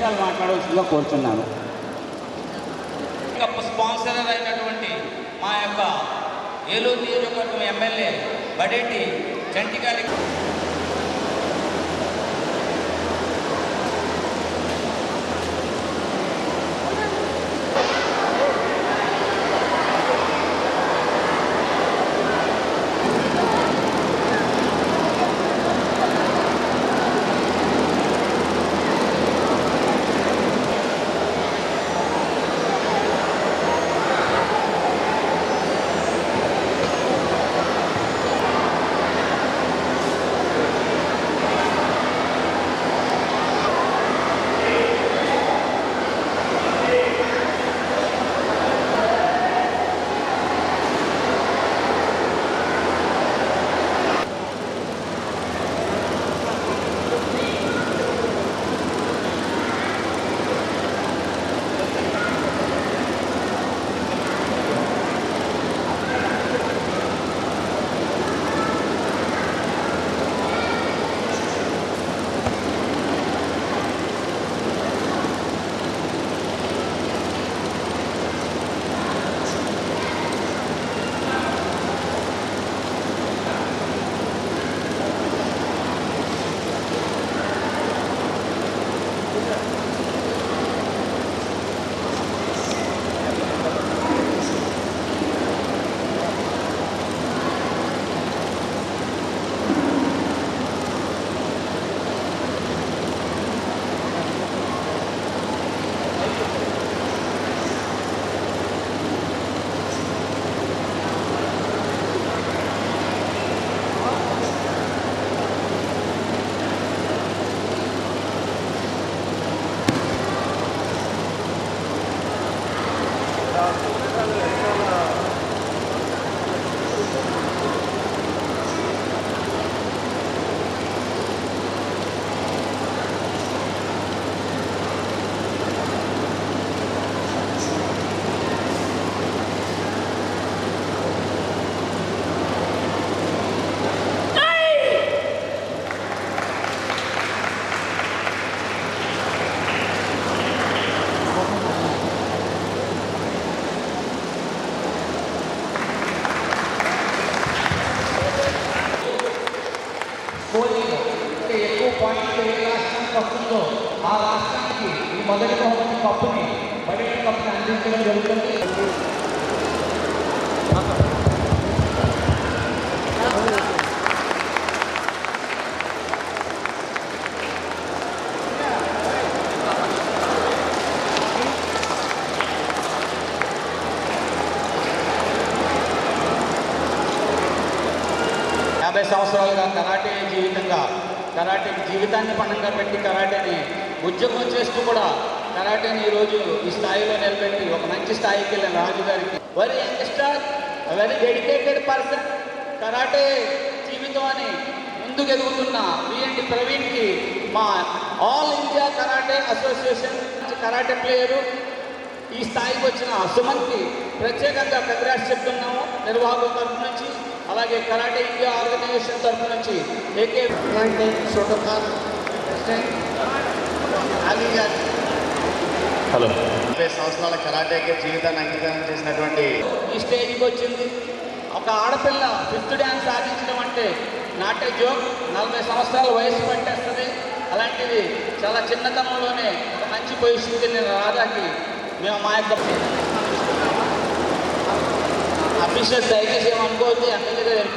నిమిషాలు మాట్లాడవలసిందిగా కోరుతున్నాను. స్పాన్సర్ అయినటువంటి మా యొక్క ఏలూరు నియోజకవర్గం ఎమ్మెల్యే బడేటి చంటి రాష్ట్రానికి ఆ రాష్ట్రానికి ఈ మొదటి బహుమతి కప్పుని బయట కప్పుని అందించడం జరుగుతుంది. యాభై సంవత్సరాలుగా కరాటే జీవితంగా కరాటే జీవితాన్ని పణంగా పెట్టి కరాటేని ఉద్యోగం చేస్తూ కూడా కరాటేని ఈరోజు ఈ స్థాయిలో నిలబెట్టి ఒక మంచి స్థాయికి వెళ్ళిన రాజు గారికి very youngster very dedicated person karate జీవితం అని ముందుకు ఎదుగుతున్న విఎండి ప్రవీణ్కి మా all India karate association karate player ఈ స్థాయికి వచ్చిన సుమన్కి ప్రత్యేకంగా కంగ్రాట్స్ చెప్తున్నాము. నిర్వాహకుల తరఫు నుంచి అలాగే కరాటే ఇండియా ఆర్గనైజేషన్ తరఫు నుంచి ఏకే ప్రోటోకాల్ ప్రెసిడెంట్ అలీ గారు. హలో. నలభై సంవత్సరాల కరాటేకి జీవితాన్ని అంకితం చేసినటువంటి ఈ స్టేజ్కి వచ్చింది. ఒక ఆడపిల్ల ఫిఫ్త్ డ్యాన్స్ సాధించడం అంటే నాటే జోక్. నలభై సంవత్సరాల వయసు పట్టేస్తుంది. అలాంటిది చాలా చిన్నతనంలోనే ఒక మంచి పొజిషన్కి వెళ్ళిన రాధాకి మేము మా యొక్క అఫీషియల్స్ దయచేసి ఏమనుకోవద్దు ఎమ్మెల్యే గారు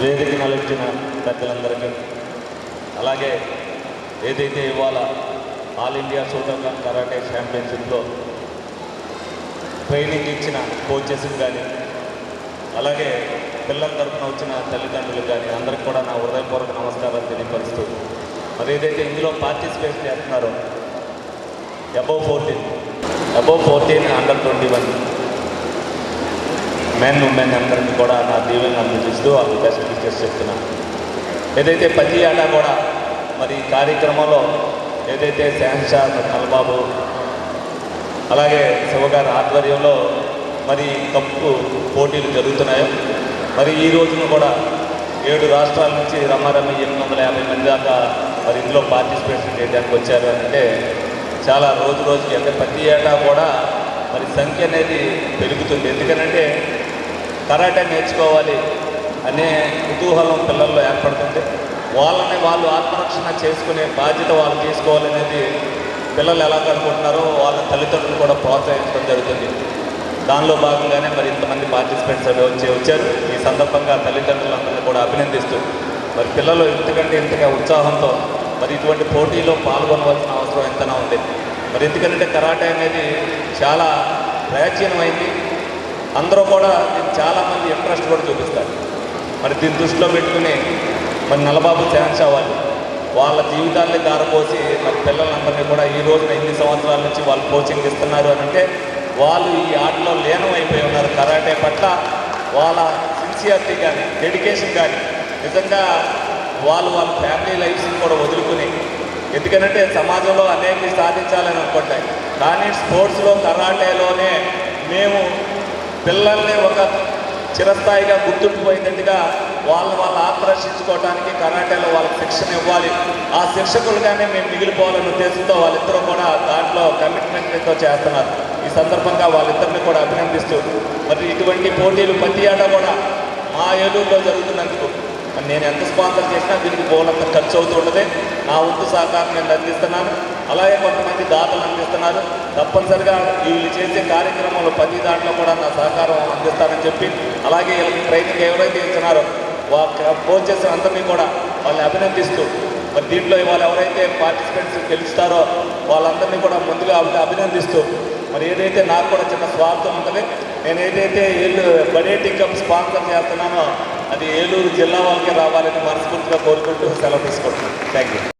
వేదిక నలిచిన పెద్దలందరికీ అలాగే ఏదైతే ఇవాళ ఆల్ ఇండియా సూటర్లాండ్ కరాటే ఛాంపియన్షిప్లో ట్రైనింగ్ ఇచ్చిన కోచెస్ కానీ అలాగే పిల్లల తరఫున వచ్చిన తల్లిదండ్రులకు కానీ అందరికి కూడా నా హృదయపూర్వక నమస్కారాలు తెలియపరుస్తూ మరి ఏదైతే ఇందులో పార్టిసిపేట్ చేస్తున్నారో above fourteen above fourteen under twenty one men women అందరికీ కూడా నా దీవెన అందిస్తూ వాళ్ళు బెస్ట్ టీచర్స్ చెప్తున్నాను ఏదైతే ప్రతి ఏటా కూడా మరి ఈ కార్యక్రమంలో ఏదైతే శాంషాద్ కల్బాబు అలాగే శివగారి ఆధ్వర్యంలో మరి కప్పు పోటీలు జరుగుతున్నాయో మరి ఈ రోజున కూడా ఏడు రాష్ట్రాల నుంచి రమ్మారమ్మ ఎనిమిది వందల యాభై మంది దాకా మరి ఇందులో పార్టిసిపేషన్ చేయడానికి వచ్చారు అంటే చాలా రోజు రోజుకి అంటే ప్రతి ఏటా కూడా మరి సంఖ్య అనేది పెరుగుతుంది. ఎందుకనంటే కరాటే నేర్చుకోవాలి అనే కుతూహలం పిల్లల్లో ఏర్పడుతుంది. వాళ్ళని వాళ్ళు ఆత్మరక్షణ చేసుకునే బాధ్యత వాళ్ళు తీసుకోవాలనేది పిల్లలు ఎలా కనుక్కుంటున్నారో వాళ్ళ తల్లిదండ్రులు కూడా ప్రోత్సహించడం జరుగుతుంది. దానిలో భాగంగానే మరి ఇంతమంది పార్టిసిపెంట్స్ అవి వచ్చి వచ్చారు. ఈ సందర్భంగా తల్లిదండ్రులందరినీ కూడా అభినందిస్తూ మరి పిల్లలు ఇంతకంటే ఇంతగా ఉత్సాహంతో మరి ఇటువంటి పోటీలో పాల్గొనవలసిన అవసరం ఎంతనా ఉంది. మరి ఎందుకంటే కరాటే అనేది చాలా ప్రాచీనమైంది. అందరూ కూడా దీన్ని చాలామంది ఇంట్రెస్ట్ కూడా చూపిస్తారు. మరి దీన్ని దృష్టిలో పెట్టుకుని మరి నల్లబాబు ఛాన్స్ అవ్వాలి వాళ్ళ జీవితాన్ని దారపోసి మరి పిల్లలందరినీ కూడా ఈ రోజున ఎన్ని సంవత్సరాల నుంచి వాళ్ళు కోచింగ్ ఇస్తున్నారు అని అంటే వాళ్ళు ఈ ఆటలో లీనం అయిపోయి ఉన్నారు. కరాటే పట్ల వాళ్ళ సిన్సియారిటీ కానీ డెడికేషన్ కానీ నిజంగా వాళ్ళు వాళ్ళ ఫ్యామిలీ లైఫ్స్ని కూడా వదులుకుని ఎందుకంటే సమాజంలో అనేక సాధించాలని అనుకుంటాయి. కానీ స్పోర్ట్స్లో కరాటేలోనే మేము పిల్లల్ని ఒక చిరస్థాయిగా గుర్తుండిపోయినట్టుగా వాళ్ళ వాళ్ళు ఆకర్షించుకోవడానికి కరాటేలో వాళ్ళకి శిక్షణ ఇవ్వాలి. ఆ శిక్షకులుగానే మేము మిగిలిపోవాలనే ఉద్దేశంతో వాళ్ళిద్దరూ కూడా దాంట్లో కమిట్మెంట్తో చేస్తున్నారు. ఈ సందర్భంగా వాళ్ళిద్దరిని కూడా అభినందిస్తూ మరి ఇటువంటి పోటీలు ప్రతి ఏటా కూడా మా ఏలూరులో జరుగుతున్నందుకు నేను ఎంత స్పాన్సర్ చేసినా దీనికి పోలంత ఖర్చు అవుతూ ఉండదు నా వంతు సహకారం నేను అందిస్తున్నాను. అలాగే కొంతమంది దాతలు అందిస్తున్నారు. తప్పనిసరిగా వీళ్ళు చేసే కార్యక్రమంలో ప్రతి దాంట్లో కూడా నా సహకారం అందిస్తానని చెప్పి అలాగే వీళ్ళకి ట్రైనింగ్ ఎవరైతే ఇస్తున్నారో వాళ్ళ చేసిన అందరినీ కూడా వాళ్ళని అభినందిస్తూ మరి దీంట్లో ఇవాళ ఎవరైతే పార్టిసిపెంట్స్ గెలుస్తారో వాళ్ళందరినీ కూడా ముందుగా అభినందిస్తూ మరి ఏదైతే నాకు కూడా చిన్న స్వార్థం ఉంటుంది నేను ఏదైతే వీళ్ళు బడే కప్ స్పాన్సర్ చేస్తున్నానో అది ఏలూరు జిల్లా వాళ్ళకే రావాలని మనస్ఫూర్తిగా కోరుకుంటూ సెలవు తీసుకుంటున్నాను థ్యాంక్ యూ